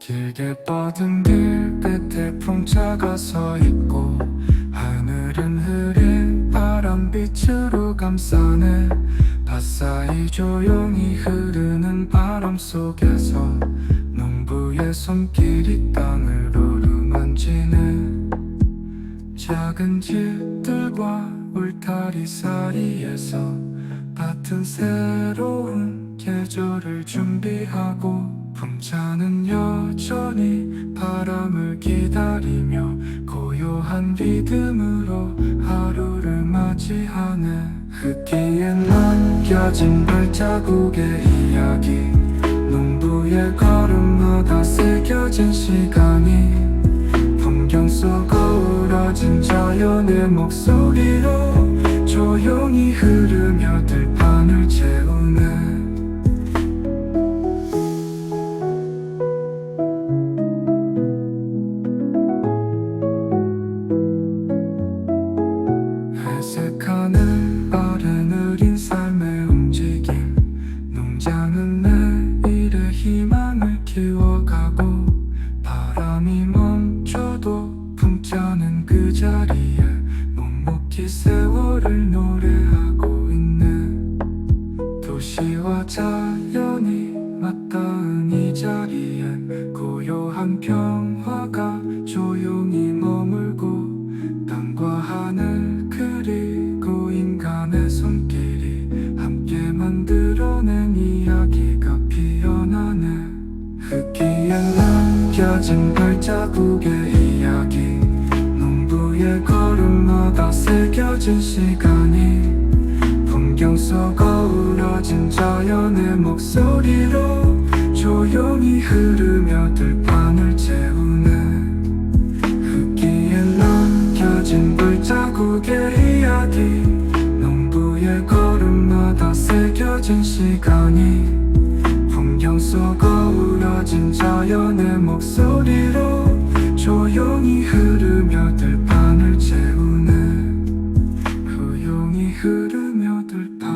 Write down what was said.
길게 뻗은 길 끝에 풍차가 서 있고 하늘은 흐린 바람빛으로 감싸네. 바사히 조용히 흐르는 바람 속에서 농부의 손길이 땅을 오르만지네. 작은 집들과 울타리 사이에서 밭은 새로운 계절을 준비하고 풍차는 여전히 바람을 기다리며 고요한 리듬으로 하루를 맞이하네. 흙기에 남겨진 발자국의 이야기 농부의 걸음마다 새겨진 시간이 풍경 속 어우러진 자연의 목소리로 조용히 흐르며 들 농장은 내일의 희망을 키워가고 바람이 멈춰도 풍차는 그 자리에 묵묵히 세월을 노래하고 있네. 도시와 자연이 맞닿은 이 자리에 고요한 평 이야기가 피어나네. 흙기에 남겨진 발자국의 이야기. 농부의 걸음마다 새겨진 시간이. 풍경 속 어우러진 자연의 목소리로 조용히 흐르며 들판을 채우네 빗장소 거울어진 자연의 목소리로 조용히 흐르며 들판을 채우네. 조용히 흐르며 들판.